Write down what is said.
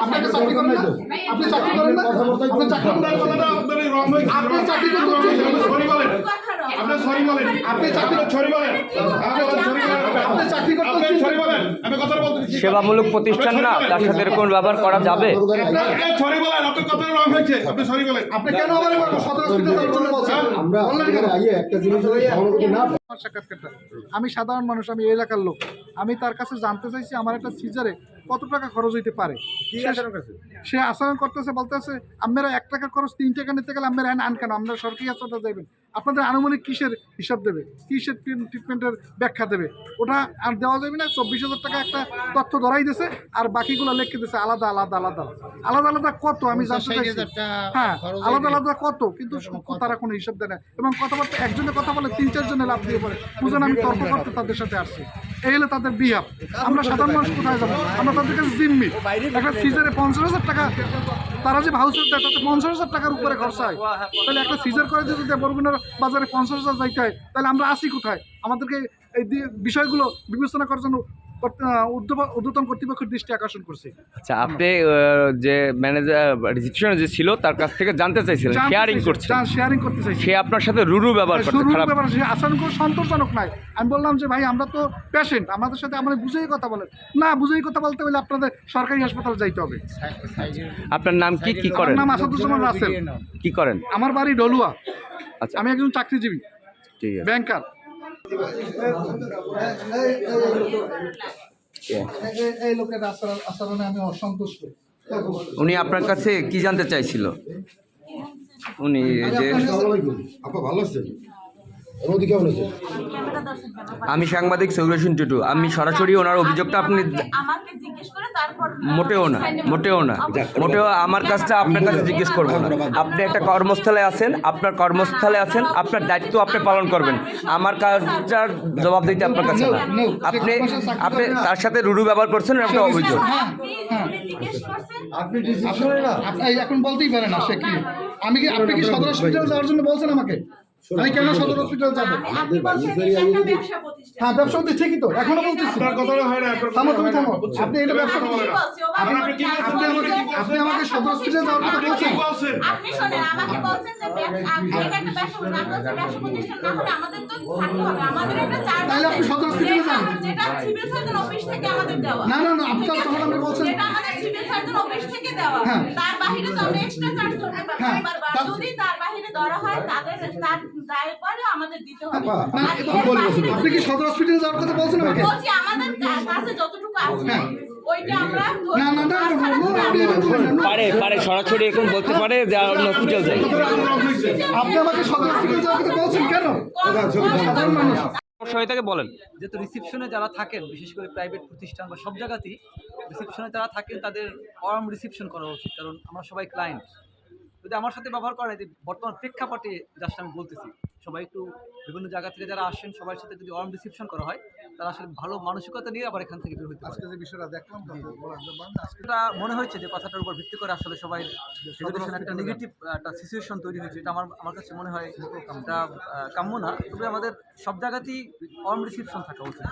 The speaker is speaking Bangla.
আপনাকে চাকরি করেন না আপনি চাকরি করেন না আপনি চাকরি করেন কথাটা আপনার। আপনি চাকরি করতে হয়েছে। sorry বলেন। আপনি sorry বলেন। আপনি চাকরি- sorry বলেন। আপনি sorry বলেন। আপনি চাকরি করতে আপনি বলেন। আমি কথাটা বলতে। সেবামূলক প্রতিষ্ঠান না তার সাথে এরকম ব্যবহার করা যাবে আপনি sorry বলেন। আপনার কথাটা wrong হয়েছে। আপনি sorry বলেন। আপনি কেন আমার এই সদর হসপিটাল আমরা একটা জিনিস আমার আমি সাধারণ মানুষ আমি এলাকার লোক। আমি তার কাছে জানতে চাইছি আমার একটা সিজারে কত টাকা খরচ হইতে পারে? সে আচরণ করতেছে বলতেছে আপনারা এক টাকা খরচ তিন টাকা নিতে গেলে আপনারা আন কেন? আপনারা সরকারি হাসপাতাল যাবেন আপনাদের আনুমানিক কিসের হিসাব দেবে? কিসের ট্রিটমেন্টের ব্যাখ্যা দেবে? ওটা আর দেওয়া যাবে না চব্বিশ হাজার টাকা একটা তথ্য ধরাই দিয়েছে আর বাকিগুলো লিখে দিয়েছে আলাদা আলাদা আলাদা আলাদা আলাদা কত? আমি জানতে চাইছি। হ্যাঁ আলাদা আলাদা কত? কিন্তু তারা কোনো হিসাব দেয় না। এবং কথাবার্তা একজনের কথা বলে তিন চারজনে লাভ দিয়ে পড়ে। বুঝলেন আমি তর্ক করতে তাদের সাথে আসছি। এই হলো তাদের বিহাব আমরা সাধারণ মানুষ কোথায় যাব? আমরা তাদের কাছে জিম্মি। একটা সিজারে পঞ্চাশ হাজার টাকা, তারা যে ভাউচার দেয়, তাতে পঞ্চাশ হাজার টাকার উপরে খরচা হয়। তাহলে একটা সিজার করে যদি বরগুনার বাজারে পঞ্চাশ হাজার যাইতে হয়, তাহলে আমরা আসি কোথায়? আমাদেরকে এই বিষয়গুলো বিবেচনা করার জন্য ঊর্ধ্বতন কর্তৃপক্ষের দৃষ্টি আকর্ষণ করছি। আচ্ছা আপনি যে ম্যানেজার রিসেপশনে যে ছিল তার কাছ থেকে জানতে চাইছিলেন শেয়ারিং করছেন শেয়ারিং করতে চাইছি। সে আপনার সাথে রুরু ব্যবহার করছে খারাপ ব্যাপার সে আচরণ করে সন্তোষজনক নাই। আমি বললাম যে ভাই আমরা তো পেশেন্ট আমাদের সাথে আমাদের বুঝেই কথা বলেন। না বুঝেই কথা বলতে হলে আপনাদের সরকারি হাসপাতাল যাইতে হবে। আপনার নাম কি কি করেন? নাম আসাদুজ্জামান রাসেল। কি করেন? আমার বাড়ি ডলুয়া। আচ্ছা। আমি একজন চাকরিজীবী ঠিক আছে। ব্যাংকার উনি আপনার কাছে কি জানতে চাইছিল? উনি যে আমি সাংবাদিক সৌরেশন টুটু। আমি সরাসরি ওনার অভিযোগটা আপনি আমাকে জিজ্ঞেস মোটেও না মোটেও না। মোটেও আমার কাজটা আপনার কাছে জিজ্ঞেস করব না। আপনি একটা কর্মস্থলে আছেন আপনার কর্মস্থলে আছেন আপনার দায়িত্ব আপনি পালন করবেন। আমার কাজটার জবাব দিতে আপনার কাছে না। আপনি আপনি তার সাথে রুরু ব্যবহার করছেন একটা অভিযোগ। হ্যাঁ হ্যাঁ আপনি জিজ্ঞেস করছেন? আপনি ডিসিশনে না আপনি এখন বলতেই পারে না সে কি। আমি কি আপনি কি সদর হসপিটাল যাওয়ার জন্য বলছেন আমাকে? আমি কেন সদর হসপিটাল যাব আমি- এটা একটা ব্যবসা প্রতিষ্ঠান হ্যাঁ ব্যবসা করতে ঠিকই তো এখনও বলতেছি হয় থামো তুমি থামো হয় আপনি এটা ব্যবসা কথা বলে কি না। বলছি? ও আপনি- আমাকে আপনি আমাকে সদর হসপিটাল যাওয়ার কথা বলছেন? আপনি শোনেন আমাকে বলছেন যে এটা একটা ব্যবসা প্রতিষ্ঠান। আমরা হচ্ছে ব্যবসা প্রতিষ্ঠান না হলে আমাদের তো থাকতে হবে। আমাদের একটা চার্জ তাহলে আপনি সদর হসপিটালে যান। যেটা সিভিল সার্জন অফিস থেকে আমাদের দেওয়া না, না, না, আপনি তখন আপনি বলছেন- যেটা আমাদের সিভিল সার্জন অফিস থেকে দেওয়া হ্যাঁ। তার বাইরে তো আমরা এক্সট্রা চার্জ করতে হ্যাঁ। বারবার। যদি তার ধরা হয় তাদের তার দায়ের পরে আমাদের দিতে হবে আপা, না, আর আমি এর বলি, বাইরে আপনি কি সদর হসপিটাল যাওয়ার কথা বলছেন আমাকে বলছি আমাদের কাছে যতটুকু আছে হ্যাঁ। ওইটা আমরা না না না না, না, না, আপনি এটা বলবেন না। পারে পারে সরাসরি এখন বলতে পারে যে অন্য হসপিটাল যাই আপনি আমাকে সদর হসপিটাল যাওয়ার কথা বলছেন কেন সাধারণ মানুষ সহায়তাকে বলেন যেহেতু রিসিপশনে যারা থাকেন বিশেষ করে প্রাইভেট প্রতিষ্ঠান বা সব জায়গাতেই রিসিপশনে যারা থাকেন তাদের অরাম রিসিপশন করা উচিত কারণ আমরা সবাই ক্লায়েন্ট যদি আমার সাথে ব্যবহার করে যে বর্তমান প্রেক্ষাপটে জাস্ট আমি বলতেছি সবাই একটু বিভিন্ন জায়গা থেকে যারা আসেন সবার সাথে যদি অরাম রিসিপশন করা হয় তারা আসলে ভালো মানসিকতা নিয়ে আবার এখান থেকে বের হতে আজকে যে বিষয়টা দেখলাম এটা মনে হয়েছে যে কথাটার উপর ভিত্তি করে আসলে সবাই একটা নেগেটিভ একটা সিচুয়েশন তৈরি হয়েছে এটা আমার আমার কাছে মনে হয় এটা কাম্য না তবে আমাদের সব জায়গাতেই অন রিসিপশন থাকা উচিত।